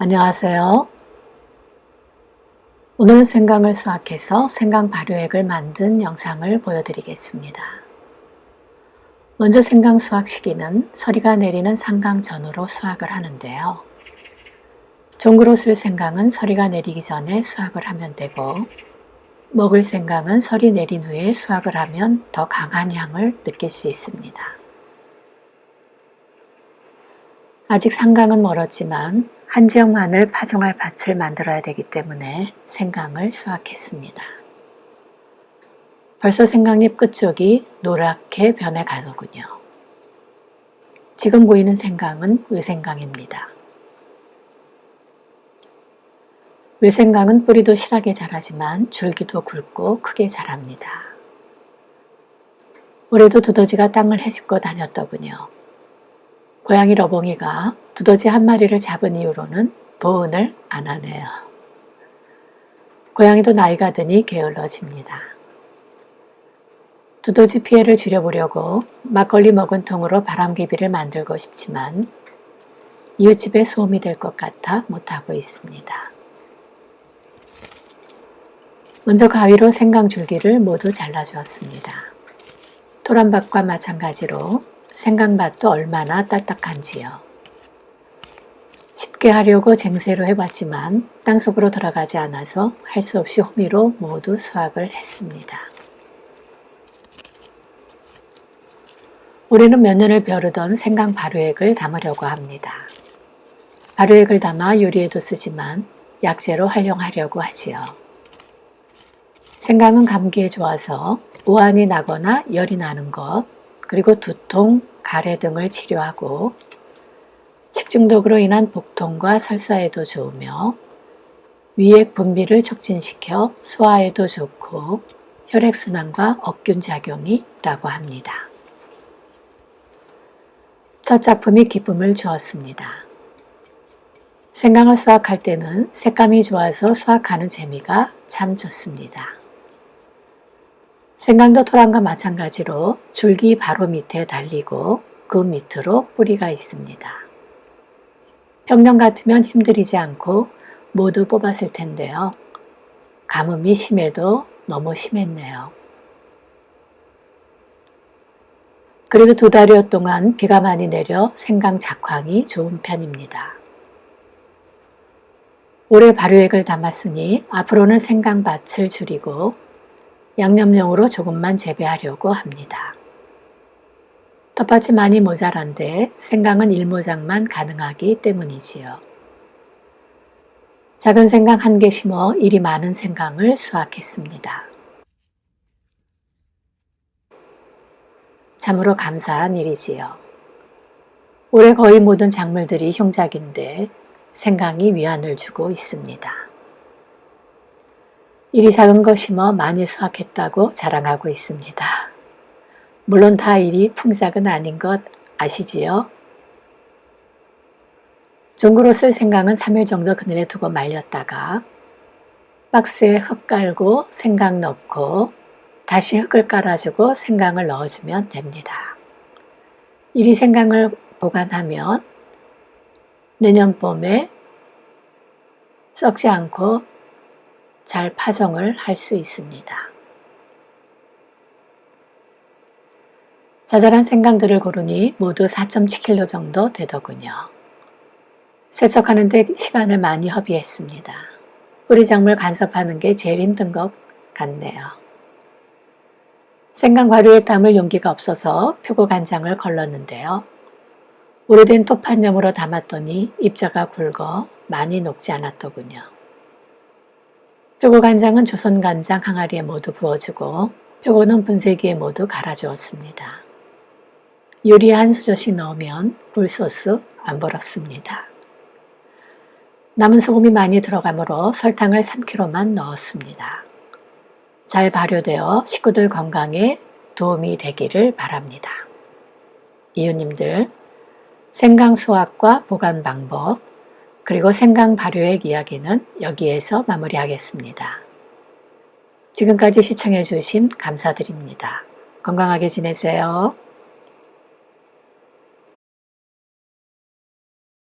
안녕하세요. 오늘은 생강을 수확해서 생강 발효액을 만든 영상을 보여드리겠습니다. 먼저 생강 수확 시기는 서리가 내리는 상강 전후로 수확을 하는데요. 종구로 쓸 생강은 서리가 내리기 전에 수확을 하면 되고 먹을 생강은 설이 내린 후에 수확을 하면 더 강한 향을 느낄 수 있습니다. 아직 상강은 멀었지만 한 지역만을 파종할 밭을 만들어야 되기 때문에 생강을 수확했습니다. 벌써 생강잎 끝쪽이 노랗게 변해 가더군요. 지금 보이는 생강은 외생강입니다. 외생강은 뿌리도 실하게 자라지만 줄기도 굵고 크게 자랍니다. 올해도 두더지가 땅을 헤집고 다녔더군요. 고양이 러봉이가 두더지 한 마리를 잡은 이후로는 보은을 안 하네요. 고양이도 나이가 드니 게을러집니다. 두더지 피해를 줄여보려고 막걸리 먹은 통으로 바람개비를 만들고 싶지만 이웃집에 소음이 될 것 같아 못하고 있습니다. 먼저 가위로 생강 줄기를 모두 잘라주었습니다. 토란밭과 마찬가지로 생강밭도 얼마나 딱딱한지요. 쉽게 하려고 쟁세로 해봤지만 땅속으로 들어가지 않아서 할 수 없이 호미로 모두 수확을 했습니다. 올해는 몇 년을 벼르던 생강 발효액을 담으려고 합니다. 발효액을 담아 요리에도 쓰지만 약재로 활용하려고 하지요. 생강은 감기에 좋아서 오한이 나거나 열이 나는 것, 그리고 두통, 가래 등을 치료하고 식중독으로 인한 복통과 설사에도 좋으며 위액 분비를 촉진시켜 소화에도 좋고 혈액순환과 억균 작용이 있다고 합니다. 첫 작품이 기쁨을 주었습니다. 생강을 수확할 때는 색감이 좋아서 수확하는 재미가 참 좋습니다. 생강도 토란과 마찬가지로 줄기 바로 밑에 달리고 그 밑으로 뿌리가 있습니다. 평년 같으면 힘들이지 않고 모두 뽑았을 텐데요. 가뭄이 심해도 너무 심했네요. 그리고 두 달여 동안 비가 많이 내려 생강 작황이 좋은 편입니다. 올해 발효액을 담았으니 앞으로는 생강밭을 줄이고 양념용으로 조금만 재배하려고 합니다. 텃밭이 많이 모자란데 생강은 일모작만 가능하기 때문이지요. 작은 생강 한 개 심어 일이 많은 생강을 수확했습니다. 참으로 감사한 일이지요. 올해 거의 모든 작물들이 흉작인데 생강이 위안을 주고 있습니다. 일이 작은 거 심어 많이 수확했다고 자랑하고 있습니다. 물론 다 일이 풍작은 아닌 것 아시지요? 종구로 쓸 생강은 3일 정도 그늘에 두고 말렸다가 박스에 흙 깔고 생강 넣고 다시 흙을 깔아주고 생강을 넣어주면 됩니다. 이리 생강을 보관하면 내년 봄에 썩지 않고 잘 파종을 할 수 있습니다. 자잘한 생강들을 고르니 모두 4.7kg 정도 되더군요. 세척하는데 시간을 많이 허비했습니다. 뿌리작물 간섭하는 게 제일 힘든 것 같네요. 생강 과류에 담을 용기가 없어서 표고 간장을 걸렀는데요. 오래된 토판염으로 담았더니 입자가 굵어 많이 녹지 않았더군요. 표고 간장은 조선 간장 항아리에 모두 부어주고 표고는 분쇄기에 모두 갈아주었습니다. 요리에 한 수저씩 넣으면 굴소스 안 버럽습니다. 남은 소금이 많이 들어가므로 설탕을 3kg만 넣었습니다. 잘 발효되어 식구들 건강에 도움이 되기를 바랍니다. 이웃님들, 생강 수확과 보관 방법, 그리고 생강 발효액 이야기는 여기에서 마무리하겠습니다. 지금까지 시청해 주신 감사드립니다. 건강하게 지내세요.